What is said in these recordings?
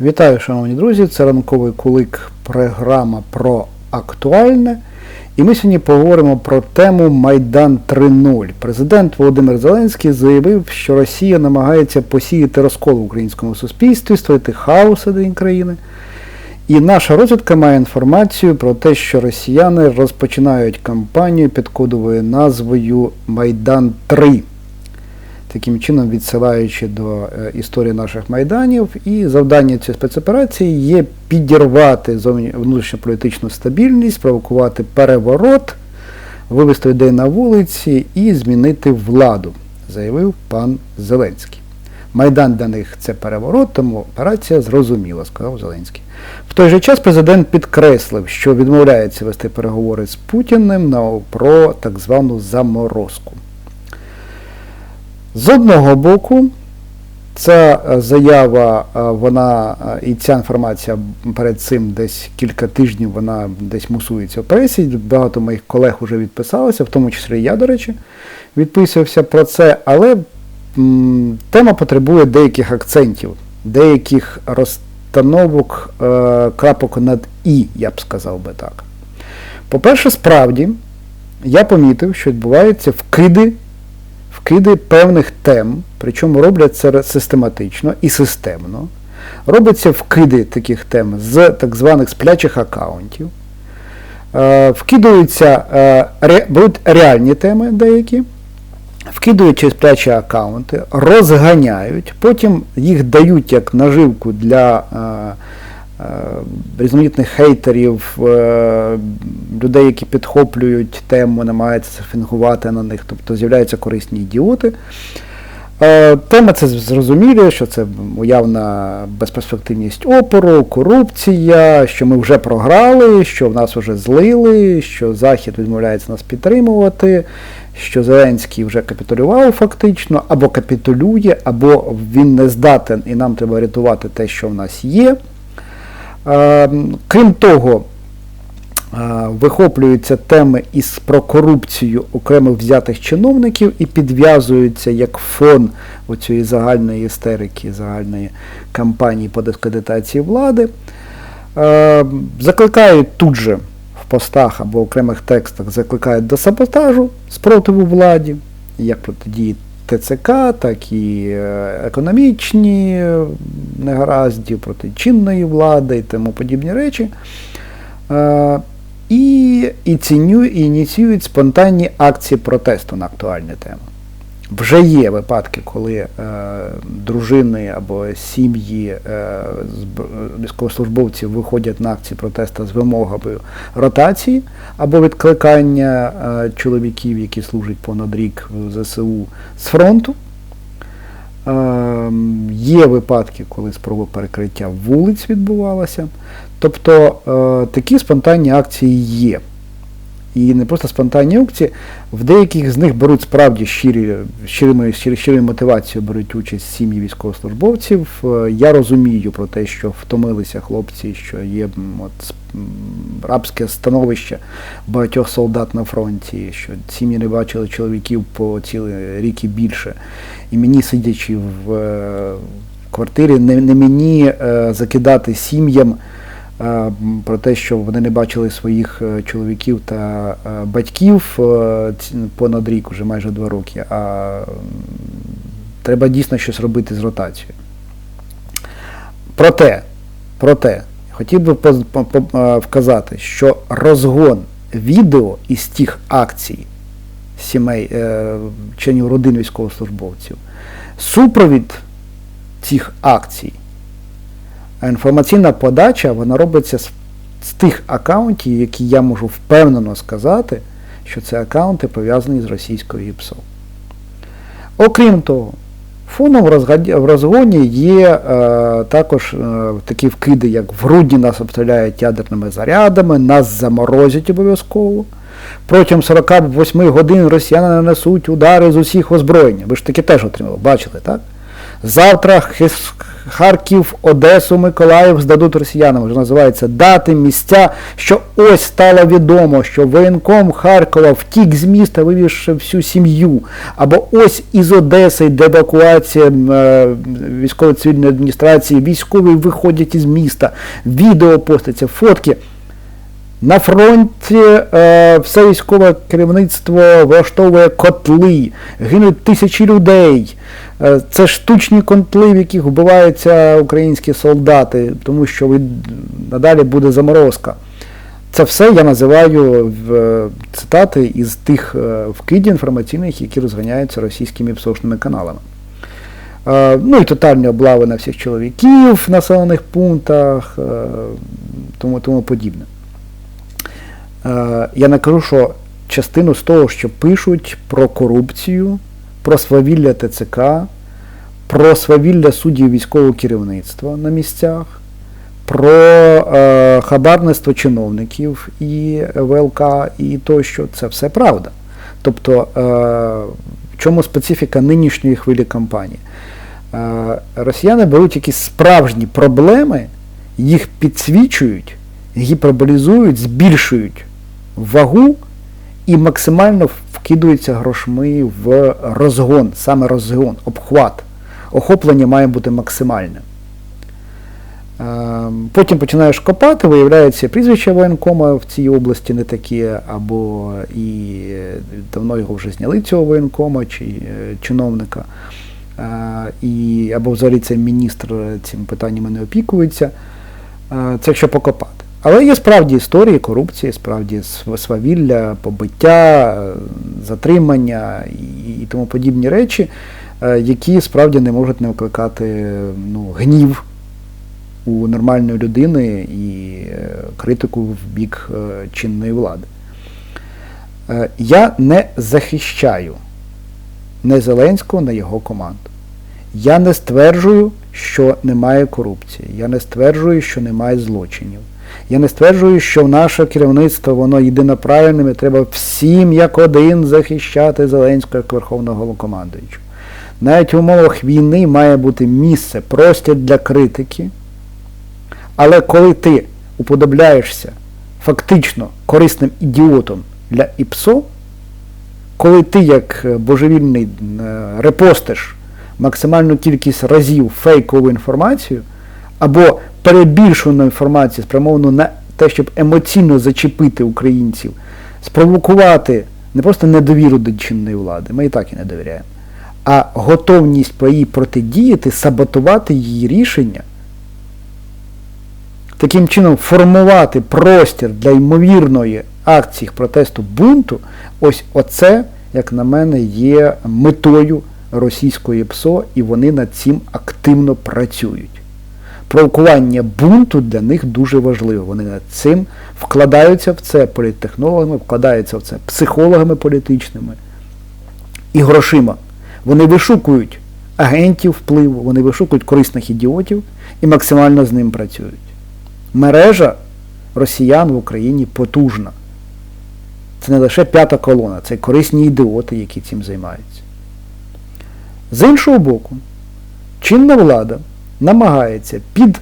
Вітаю, шановні друзі! Це ранковий кулик, програма про актуальне. І ми сьогодні поговоримо про тему Майдан 3.0. Президент Володимир Зеленський заявив, що Росія намагається посіяти розкол в українському суспільстві, створити хаос серед країни. І наша розвідка має інформацію про те, що росіяни розпочинають кампанію під кодовою назвою Майдан 3 таким чином відсилаючи до е, історії наших майданів. І завдання цієї спецоперації є підірвати внутрішньополітичну стабільність, провокувати переворот, вивести людей на вулиці і змінити владу, заявив пан Зеленський. Майдан для них це переворот, тому операція зрозуміла, сказав Зеленський. В той же час президент підкреслив, що відмовляється вести переговори з Путіним про так звану заморозку. З одного боку, ця е, заява, е, вона е, і ця інформація перед цим десь кілька тижнів вона десь мусується в пресі. Багато моїх колег вже відписалися, в тому числі я, до речі, відписувався про це, але м, тема потребує деяких акцентів, деяких розстановок е, крапок над І, я б сказав би так. По-перше, справді, я помітив, що відбуваються вкиди вкиди певних тем, причому роблять це систематично і системно. Робляться вкиди таких тем з так званих сплячих аккаунтів. Е, Вкидаються е, ре, беруть реальні теми деякі, вкидують через сплячі аккаунти, розганяють, потім їх дають як наживку для е, різноманітних хейтерів, е, людей, які підхоплюють тему, намагаються фінгувати на них, тобто з'являються корисні ідіоти. Е, Тема це зрозумілі, що це уявна безперспективність опору, корупція, що ми вже програли, що в нас вже злили, що Захід відмовляється нас підтримувати, що Зеленський вже капітулював фактично, або капітулює, або він не здатен, і нам треба рятувати те, що в нас є. Е, Крім того, е, вихоплюються теми із про корупцію окремих взятих чиновників і підв'язуються як фон оцієї загальної істерики, загальної кампанії по дискредитації влади. Е, Закликають тут же в постах або окремих текстах закликають до саботажу спротиву владі, як протидії ТЦК, так і е, економічні негаразді проти чинної влади і тому подібні речі. Е, І, і, ціню, і ініціюють спонтанні акції протесту на актуальні теми. Вже є випадки, коли е, дружини або сім'ї е, військовослужбовців виходять на акції протесту з вимогою ротації або відкликання е, чоловіків, які служать понад рік в ЗСУ з фронту. Е, Є випадки, коли спроба перекриття вулиць відбувалася. Тобто е, такі спонтанні акції є. І не просто спонтанні акції, в деяких з них беруть справді щирі, щирими, щирою мотивацією беруть участь сім'ї військовослужбовців. Е, Я розумію про те, що втомилися хлопці, що є от, рабське становище багатьох солдат на фронті, що сім'ї не бачили чоловіків по цілий рік і більше. І мені, сидячи в е, квартирі, не, не мені е, закидати сім'ям про те, що вони не бачили своїх е, чоловіків та е, батьків е, понад рік, уже майже два роки, а треба дійсно щось робити з ротацією. Проте, проте, хотів би е, вказати, що розгон відео із тих акцій сімей, е, членів родин військовослужбовців, супровід цих акцій, а інформаційна подача, вона робиться з, з тих акаунтів, які я можу впевнено сказати, що це акаунти пов'язані з російською ІПСО. Окрім того, фоном в розгоні є е, також е, такі вкиди, як в грудні нас обстріляють ядерними зарядами, нас заморозять обов'язково. Протягом 48 годин росіяни нанесуть удари з усіх озброєнь. Ви ж таки теж отримали, бачили, так? Завтра Харків, Одесу, Миколаїв здадуть росіянам. Вже називається дати, місця, що ось стало відомо, що воєнком Харкова втік з міста, вивівши всю сім'ю. Або ось із Одеси йде евакуація е, військово-цивільної адміністрації, військові виходять із міста, відео постаться, фотки. На фронті е, все військове керівництво влаштовує котли, гинуть тисячі людей. Е, це штучні котли, в яких вбиваються українські солдати, тому що від, надалі буде заморозка. Це все я називаю е, цитати із тих е, вкидів інформаційних, які розганяються російськими псошними каналами. Ну і тотальні облави на всіх чоловіків в населених пунктах, тому, тому подібне. Я не кажу, що частину з того, що пишуть про корупцію, про свавілля ТЦК, про свавілля суддів військового керівництва на місцях, про е, хабарництво чиновників і ВЛК і тощо, це все правда. Тобто, е, в чому специфіка нинішньої хвилі кампанії? Е, росіяни беруть якісь справжні проблеми, їх підсвічують, гіперболізують, збільшують вагу і максимально вкидуються грошми в розгон, саме розгон, обхват. Охоплення має бути максимальне. Е, Потім починаєш копати, виявляється, прізвище воєнкома в цій області не таке, або і давно його вже зняли цього воєнкома чи е, чиновника, Е, і, або взагалі цей міністр цим питаннями не опікується. Е, Це якщо покопати. Але є справді історії корупції, справді свавілля, побиття, е, затримання і, тому подібні речі, е, які справді не можуть не викликати ну, гнів у нормальної людини і е, критику в бік чинної влади. Я не захищаю не Зеленського, не його команду. Я не стверджую, що немає корупції. Я не стверджую, що немає злочинів. Я не стверджую, що наше керівництво воно єдиноправильним і треба всім як один захищати Зеленського як Верховного Головнокомандуючого. Навіть в умовах війни має бути місце, простір для критики. Але коли ти уподобляєшся фактично корисним ідіотом для ІПСО, коли ти як е, божевільний е, репостиш максимальну кількість разів фейкову інформацію, або перебільшену інформацію, спрямовану на те, щоб емоційно зачепити українців, спровокувати не просто недовіру до чинної влади, ми і так і не довіряємо, а готовність по їй протидіяти, саботувати її рішення, таким чином формувати простір для ймовірної акції протесту бунту, ось оце, як на мене, є метою російської ПСО, і вони над цим активно працюють. Провокування бунту для них дуже важливо. Вони над цим вкладаються в це політтехнологами, вкладаються в це психологами політичними і грошима. Вони вишукують агентів впливу, вони вишукують корисних ідіотів і максимально з ним працюють. Мережа росіян в Україні потужна. Це не лише п'ята колона, це корисні ідіоти, які цим займаються. З іншого боку, чинна влада намагається під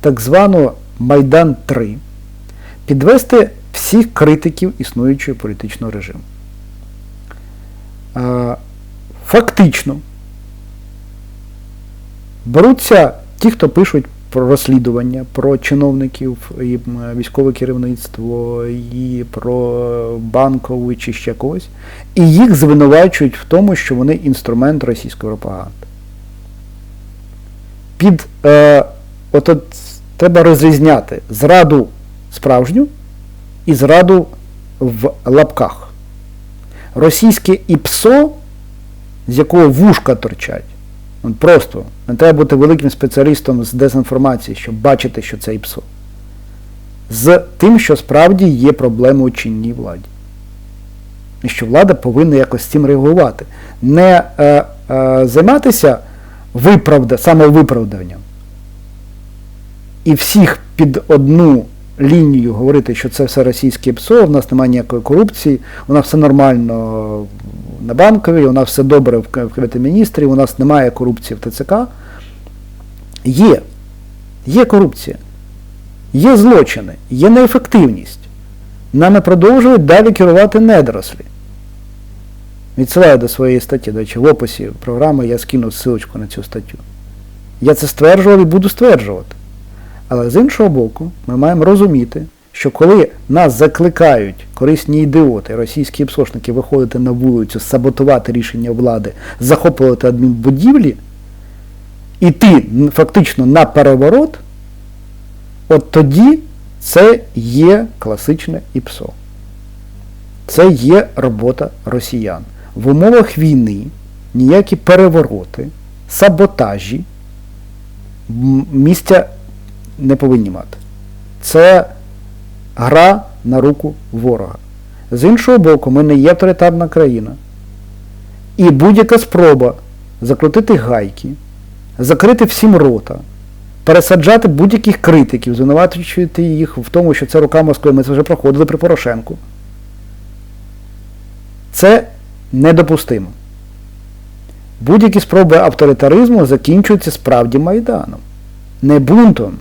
так звану Майдан 3 підвести всіх критиків існуючого політичного режиму. Фактично беруться ті, хто пишуть про розслідування, про чиновників і військове керівництво, і про банкову чи ще когось, і їх звинувачують в тому, що вони інструмент російської пропаганди. Під е, от, от треба розрізняти зраду справжню і зраду в лапках. Російське ІПСО, з якого вушка торчать, Просто не треба бути великим спеціалістом з дезінформації, щоб бачити, що це ІПСО. З тим, що справді є проблеми у чинній владі. І що влада повинна якось з цим реагувати. Не е, е, займатися виправда, самовиправданням. І всіх під одну лінію говорити, що це все російське ПСО, в нас немає ніякої корупції, у нас все нормально на банковій, у нас все добре в Кабінеті міністрів, у нас немає корупції в ТЦК. Є. Є корупція, є злочини, є неефективність. Нами продовжують далі керувати недорослі. Відсилаю до своєї статті, до речі, в описі програми я скинув ссылочку на цю статтю. Я це стверджував і буду стверджувати. Але з іншого боку, ми маємо розуміти, що коли нас закликають корисні ідіоти, російські псошники виходити на вулицю, саботувати рішення влади, захоплювати адмінбудівлі, іти фактично на переворот, от тоді це є класичне ІПСО. Це є робота росіян. В умовах війни ніякі перевороти, саботажі місця не повинні мати. Це гра на руку ворога. З іншого боку, ми не є авторитарна країна. І будь-яка спроба закрутити гайки, закрити всім рота, пересаджати будь-яких критиків, звинувачувати їх в тому, що це рука Москви, ми це вже проходили при Порошенку. Це недопустимо. Будь-які спроби авторитаризму закінчуються справді Майданом. Не бунтом,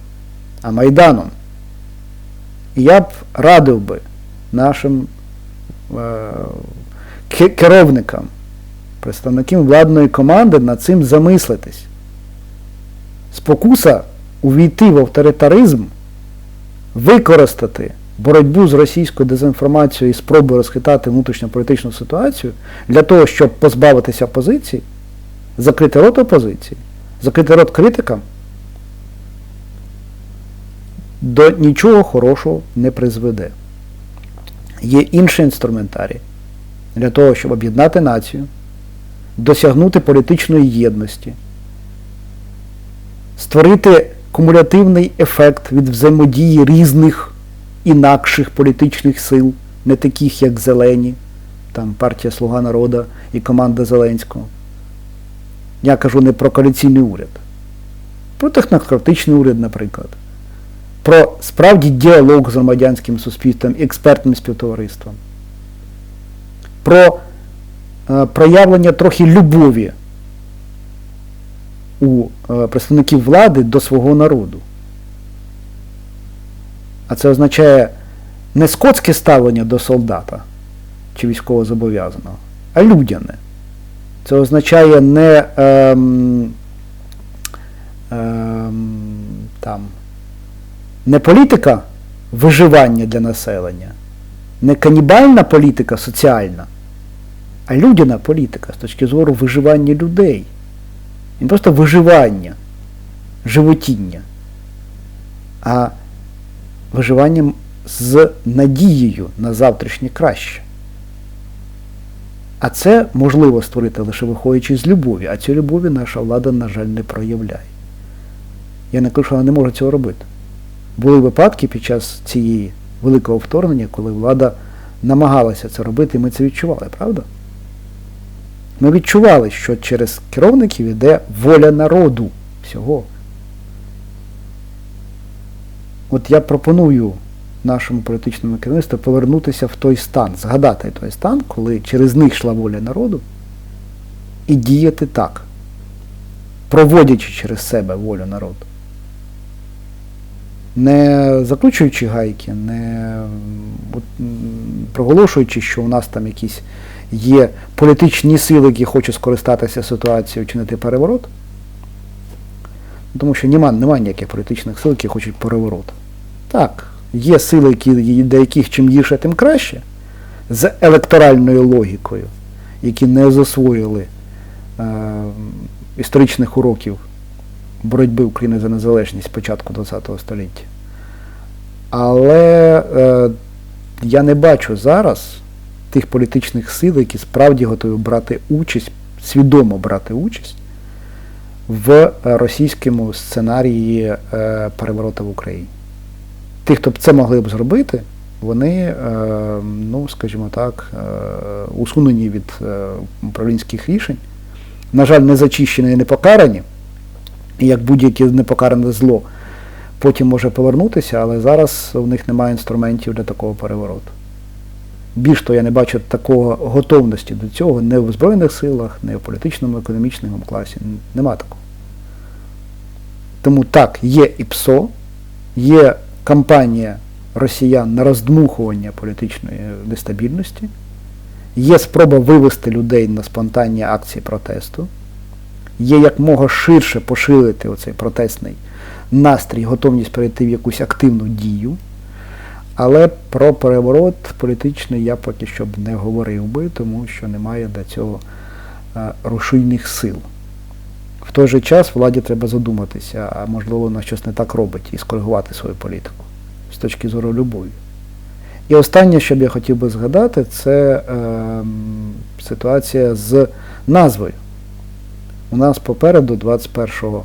а Майданом. І я б радив би нашим е, керівникам, представникам владної команди над цим замислитись. Спокуса увійти в авторитаризм, використати боротьбу з російською дезінформацією і спробу розхитати внутрішньополітичну ситуацію для того, щоб позбавитися опозиції, закрити рот опозиції, закрити рот критикам, до нічого хорошого не призведе. Є інший інструментарій для того, щоб об'єднати націю, досягнути політичної єдності, створити кумулятивний ефект від взаємодії різних інакших політичних сил, не таких, як Зелені, там партія Слуга народу і команда Зеленського. Я кажу не про коаліційний уряд, про технократичний уряд, наприклад, про справді діалог з громадянським суспільством, експертним співтовариством, про е, проявлення трохи любові у е, представників влади до свого народу. А це означає не скотське ставлення до солдата чи військовозобов'язаного, а людяне. Це означає не ем, ем, там, не політика виживання для населення, не канібальна політика соціальна, а людяна політика з точки зору виживання людей. Не просто виживання, животіння, а виживанням з надією на завтрашнє краще. А це можливо створити лише виходячи з любові, а цю любові наша влада, на жаль, не проявляє. Я не кажу, що вона не може цього робити. Були випадки під час цієї великого вторгнення, коли влада намагалася це робити, і ми це відчували, правда? Ми відчували, що через керівників йде воля народу всього. От я пропоную нашому політичному керівництву повернутися в той стан, згадати той стан, коли через них йшла воля народу, і діяти так, проводячи через себе волю народу. Не закручуючи гайки, не проголошуючи, що у нас там якісь є політичні сили, які хочуть скористатися ситуацією, чинити переворот. Тому що немає, немає ніяких політичних сил, які хочуть переворот. Так, є сили, які, для яких чим гірше, тим краще, з електоральною логікою, які не засвоїли е, історичних уроків боротьби України за незалежність початку ХХ століття. Але е, я не бачу зараз тих політичних сил, які справді готові брати участь, свідомо брати участь в російському сценарії е, переворота в Україні. Ті, хто б це могли б зробити, вони, е, ну, скажімо так, е, усунені від управлінських рішень, на жаль, не зачищені і не покарані, як будь-яке непокаране зло потім може повернутися, але зараз у них немає інструментів для такого перевороту. Більш того, я не бачу такого готовності до цього не в Збройних силах, не в політичному, економічному класі. Нема такого. Тому так, є ІПСО, є кампанія росіян на роздмухування політичної нестабільності, є спроба вивести людей на спонтанні акції протесту, є якмога ширше поширити оцей протестний настрій, готовність перейти в якусь активну дію. Але про переворот політичний я поки що б не говорив би, тому що немає для цього е, рушійних сил. В той же час владі треба задуматися, а можливо вона щось не так робить і скоригувати свою політику з точки зору любові. І останнє, що б я хотів би згадати, це е, ситуація з назвою. У нас попереду, 21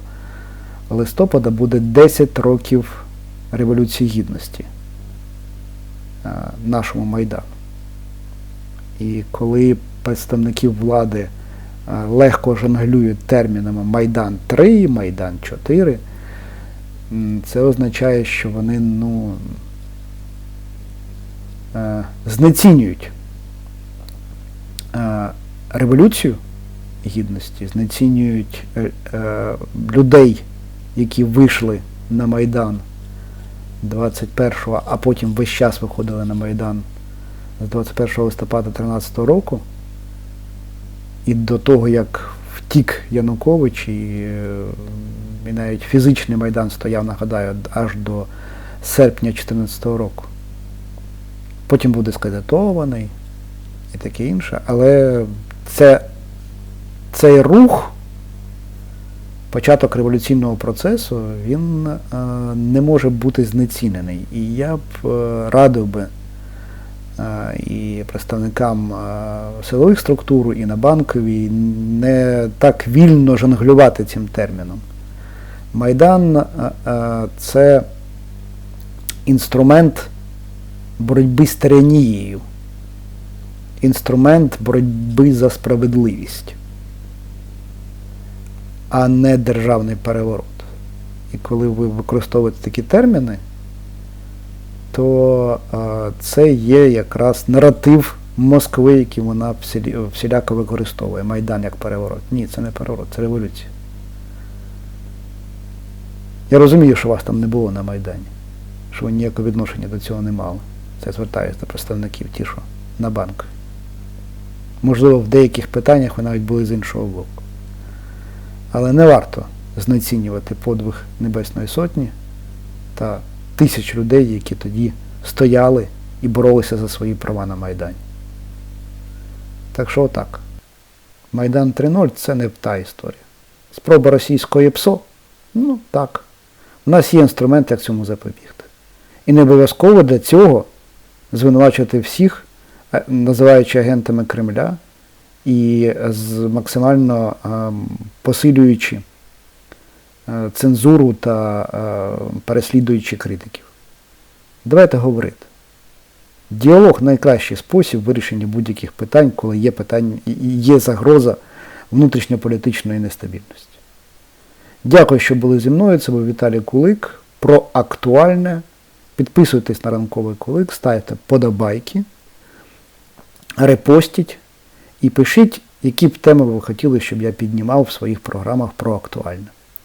листопада, буде 10 років Революції Гідності е, нашому Майдану. І коли представники влади легко жонглюють термінами Майдан 3, Майдан 4, це означає, що вони ну, е, знецінюють е, революцію гідності, знецінюють е, е, людей, які вийшли на Майдан 21-го, а потім весь час виходили на Майдан з 21 листопада 2013 року. І до того, як втік Янукович, і, е, і навіть фізичний Майдан стояв, нагадаю, аж до серпня 2014 року. Потім буде скредитований і таке інше. Але це, цей рух, початок революційного процесу, він е, не може бути знецінений. І я б е, радив би і представникам е, силових структур, і на банковій не так вільно жонглювати цим терміном. Майдан е, е, це інструмент боротьби з тиранією, інструмент боротьби за справедливість, а не державний переворот. І коли ви використовуєте такі терміни, то це є якраз наратив Москви, який вона всіляко використовує. Майдан як переворот. Ні, це не переворот, це революція. Я розумію, що вас там не було на Майдані, що ви ніякого відношення до цього не мали. Це звертаюся до представників ті, що на банк. Можливо, в деяких питаннях ви навіть були з іншого боку. Але не варто знецінювати подвиг Небесної Сотні та тисяч людей, які тоді стояли і боролися за свої права на Майдані. Так що отак. Майдан 3.0 це не та історія. Спроба російської ПСО? Ну так. У нас є інструмент, як цьому запобігти. І не обов'язково для цього звинувачувати всіх, е, називаючи агентами Кремля і з максимально ем, посилюючи цензуру та е, переслідуючи критиків. Давайте говорити. Діалог найкращий спосіб вирішення будь-яких питань, коли є питання, є загроза внутрішньополітичної нестабільності. Дякую, що були зі мною. Це був Віталій Кулик. Про актуальне. Підписуйтесь на ранковий кулик, ставте подобайки, репостіть і пишіть, які б теми ви хотіли, щоб я піднімав в своїх програмах про актуальне.